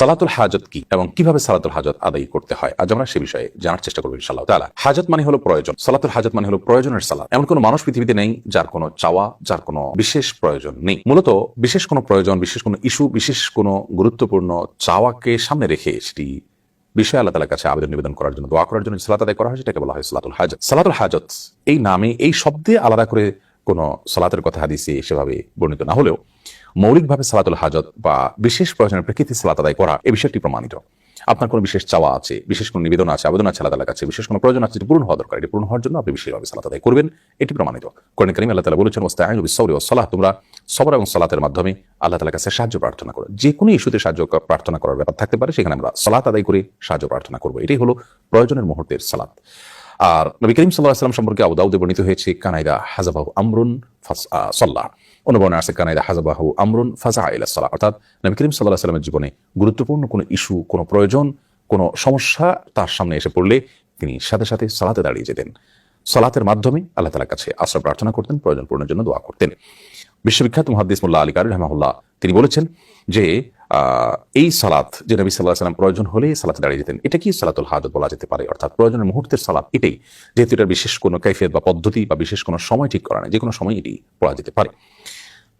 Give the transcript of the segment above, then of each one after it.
সালাতুল হাজত কি এবং কীভাবে সালাতুল হাজত আদায় করতে হয়? আজ আমরা সে বিষয়ে জানার চেষ্টা করব ইনশাআল্লাহ তাআলা। হাজত মানে হলো প্রয়োজন। সালাতুল হাজত মানে হলো প্রয়োজনের সালাত। এমন কোনো মানুষ পৃথিবীতে নেই যার কোনো চাওয়া, যার কোনো বিশেষ প্রয়োজন নেই। মূলত বিশেষ কোনো প্রয়োজন, বিশেষ কোনো ইস্যু, বিশেষ কোনো গুরুত্বপূর্ণ চাওয়াকে সামনে রেখে সেটি বিষয় আল্লাহ তালার কাছে আবেদন নিবেদন করার জন্য, দোয়া করার জন্য সালাত আদায় করা হয়, সেটাকে বলা হয় সালাতুল হাজত। সালাতুল হাজত এই নামে, এই শব্দে আলাদা করে কোনো সালাতের কথা হাদিসে সেভাবে বর্ণিত না হলেও মৌলিকভাবে সালাতুল হাজত বা বিশেষ প্রয়োজনের প্রেক্ষিতে সালাত আদায় করা এই বিষয়টি প্রমাণিত। আপনার কোনো বিশেষ চাওয়া আছে, বিশেষ কোনো নিবেদন আছে, আবেদন আছে, আল্লাহ কাছে বিশেষ কোনো প্রয়োজন আছে পূরণ হওয়া দরকার, এটি পূরণ হওয়ার জন্য আপনি বিশেষভাবে সালাত আদায় করবেন, এটি প্রমাণিত। কোরআন করিম আল্লাহ তালা বলেছেন ওস্তাহ বিসৌরি ও সালাহ তোমরা সবর এবং সালাতের মাধ্যমে আল্লাহ তালার কাছে সাহায্য প্রার্থনা করো। যে কোনো ইস্যুতে সাহায্য প্রার্থনা করার ব্যাপার থাকতে পারে, সেখানে আমরা সালাত আদায় করে সাহায্য প্রার্থনা করব। এটাই হলো প্রয়োজনের মুহূর্তের সালাত। আর নবী করিম সাল্লাহ সাল্লাম সম্পর্কে আবু দাউদে বর্ণিত হয়েছে, কানাইদা হাজাবাহু আমরুন সাল্লাহ অনুবর্ণে আছে কানাইদা হাজাবাহু আমরুন ফাজা ইলা সাল্লাহ অর্থাৎ নবী করিম সাল্লাহ সাল্লামের জীবনে গুরুত্বপূর্ণ কোনো ইস্যু, কোনো প্রয়োজন, কোনো সমস্যা তার সামনে এসে পড়লে তিনি সাথে সাথে সালাতে দাঁড়িয়ে যেতেন। সালাতের মাধ্যমে আল্লাহ তালার কাছে আশ্রয় প্রার্থনা করতেন, প্রয়োজন পূরণের জন্য দোয়া করতেন। বিশ্ববিখ্যাত মহাদ্দিস মোল্লা আলী কারি রহমাহুল্লাহ তিনি বলেছেন যে এই সালাত যে নবী সাল্লাহ সাল্লাম প্রয়োজন হলে সালাতে দাঁড়িয়ে যেতেন, এটা কি সালাতুল হাজত বলা যেতে পারে? অর্থাৎ প্রয়োজনের মুহূর্তের সালাত এটাই, যেহেতু এটা বিশেষ কোনো কৈফিয়ত বা পদ্ধতি বা বিশেষ কোনো সময় ঠিক করা নেই যে কোনো সময় এটি পড়া যেতে পারে।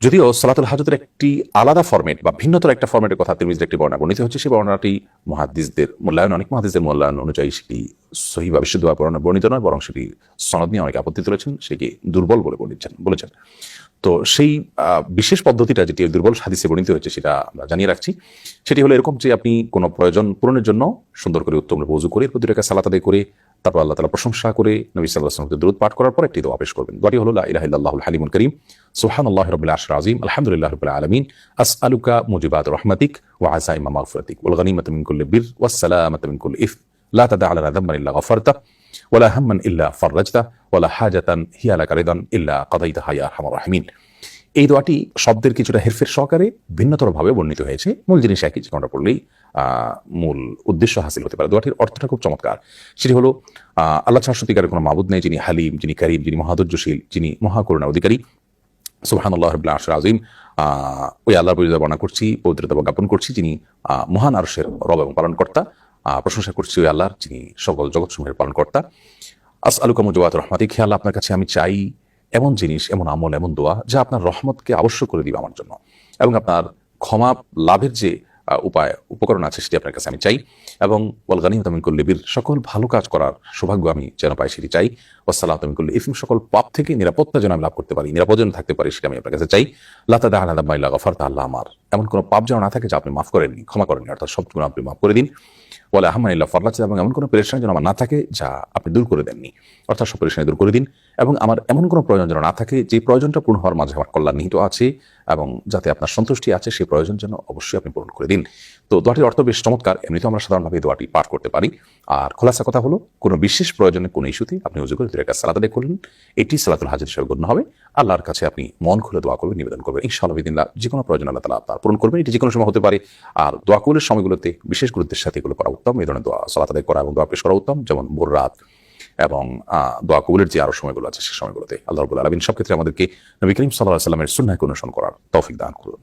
যদিও সালাতুল হাজতের একটি আলাদা ফর্মেট বা ভিন্নতর একটা ফর্মেটের কথা তিরমিজের একটি বর্ণনা বর্ণিত হচ্ছে সেই বর্ণনাটি মহাদ্দিসদের মূল্যায়ন, অনেক মহাদ্দিসদের মূল্যায়ন অনুযায়ী সেটি সহি বা বিশুদ্ধ বর্ণনা বর্ণিত নয়, বরং সেটি সনদ নিয়ে অনেক আপত্তি তুলেছেন সেটি দুর্বল বলে বলেছেন বলেছেন। তো সেই বিশেষ পদ্ধতিটা যেটি দুর্বল হাদিসে বর্ণিত হয়েছে সেটা আমরা জানিয়ে রাখছি। সেটি হলো এরকম যে আপনি কোনো প্রয়োজন পূরণের জন্য সুন্দর করে উত্তম রূপে করে, এরপর দুটাকে সালাত আদায় করে, তারপর আল্লাহ তালা প্রশংসা করে, নবী সাল্লাহ আসলামকে দূরত পাঠ করার পর একটি দোয়া পেশ করবেন। দোয়াটি হলো, লা ইলাহা ইল্লাল্লাহুল হালিমুল করিম সুবহান আল্লাহ রবিল আশর আজিম আলহামদুলিল্লাহ রবিল আলমিন আস আলুকা মুজিবাত রহমাতিক ওয়া আসাইমা মাগফিরাতিক ওয়াল গনিমাত মিন কুল্লি বির ওয়াস সালামাত মিন ইফ লা তাদা আলা ইল্লা গফারতা ওয়ালা হাম্মান ইল্লা ফাররাজতা ওয়ালা হাজাতান হিয়া লাকা রিদান ইল্লা কাদাইতাহা ইয়া আরহামার রাহিমিন এই দোয়াটি শব্দের কিছুটা হেরফের সহকারে ভিন্নতরভাবে বর্ণিত হয়েছে। মূল জিনিস একই যে কোনটা পড়লেই মূল উদ্দেশ্য হাসিল হতে পারে। দোয়াটির অর্থটা খুব চমৎকার। সেটি হলো আল্লাহ ছাড়া সত্যিকারের কোনো মাবুদ নেই, যিনি হালিম, যিনি করিম, যিনি মহাদুর্যশীল যিনি মহাকরুণা অধিকারী। সুবহানাল্লাহ রবিল্লা আশর আজিম ওই পরিচয় বর্ণনা করছি, পবিত্রতা জ্ঞাপন করছি, যিনি মহান আরশের রব এবং পালনকর্তা। প্রশংসা করছি ওই আল্লাহর, যিনি সকল জগৎসমূহের পালনকর্তা। আস আলুকাম মুজবাত রহমাতিক খেয়াল আপনার কাছে আমি চাই এমন জিনিস, এমন আমল, এমন দোয়া, যা আপনার রহমতকে আবশ্যক করে দিবে আমার জন্য। এবং আপনার ক্ষমা লাভের যে উপায়, উপকরণ আছে সেটি আপনার কাছে আমি চাই। এবং ওয়াল গানিম তামিন লিবির সকল ভালো কাজ করার সৌভাগ্য আমি যেন পাই সেটি চাই। ওয়াসাল্লাহ তামিন করলে ইফিম সকল পাপ থেকে নিরাপত্তা যেন আমি লাভ করতে পারি নিরাপদ যেন থাকতে পারি সেটা আমি আপনার কাছে চাই। লাতা দা আলাদা গফার আল্লাহ আমার। এমন কোনো পাপ যেন না থাকে যা আপনি মাফ করেননি, ক্ষমা করেননি, অর্থাৎ সব গুণ আপনি মাফ করে দিন। বলে আহমানিল্লাহ ফরলাচ্ছে এবং এমন কোনো পেরেশানি যেন আমার না থাকে যা আপনি দূর করে দেননি, অর্থাৎ সব পেরেশানি দূর করে দিন। এবং আমার এমন কোনো প্রয়োজন যেন না থাকে, যে প্রয়োজনটা পূর্ণ হওয়ার মাঝে আমার কল্যাণ নিহিত আছে। এবং যাতে আপনার সন্তুষ্টি আছে সেই প্রয়োজন যেন অবশ্যই আপনি পূরণ করে দিন। তো দোয়াটির অর্থ বেশ চমৎকার। এমনিতে আমরা সাধারণভাবে দোয়াটি পাঠ করতে পারি। আর খোলাসা কথা হলো, কোনো বিশেষ প্রয়োজনে, কোনো ইস্যুতে আপনি উজু করে দুরেকা সালাদ করলেন এটি সালাতুল হাজির হিসেবে গণ্য হবে। আল্লাহর কাছে আপনি মন খুলে দোয়া করবেন, নিবেদন করবেন। ইনশাআল্লাহ বিদিনলা যে কোনো প্রয়োজন আল্লাহ তালা আপনার পূরণ করবেন। এটি যে কোনো সময় হতে পারে। আর দোয়া কবুলের সময়গুলোতে বিশেষ গুরুত্বের সাথে এগুলো করা উত্তম। এই ধরনের দোয়া সালাত করা এবং দোয়া পেশ করা উত্তম। যেমন ভোর রাত এবং দোয়া কবুলের যে আরও সময়গুলো আছে সেই সময়গুলোতে আল্লাহ আলমিন সব ক্ষেত্রে আমাদেরকে নবী করিম সাল্লাহ সাল্লামের সুন্নাকে অনুসরণ করার তৌফিক দান করুন।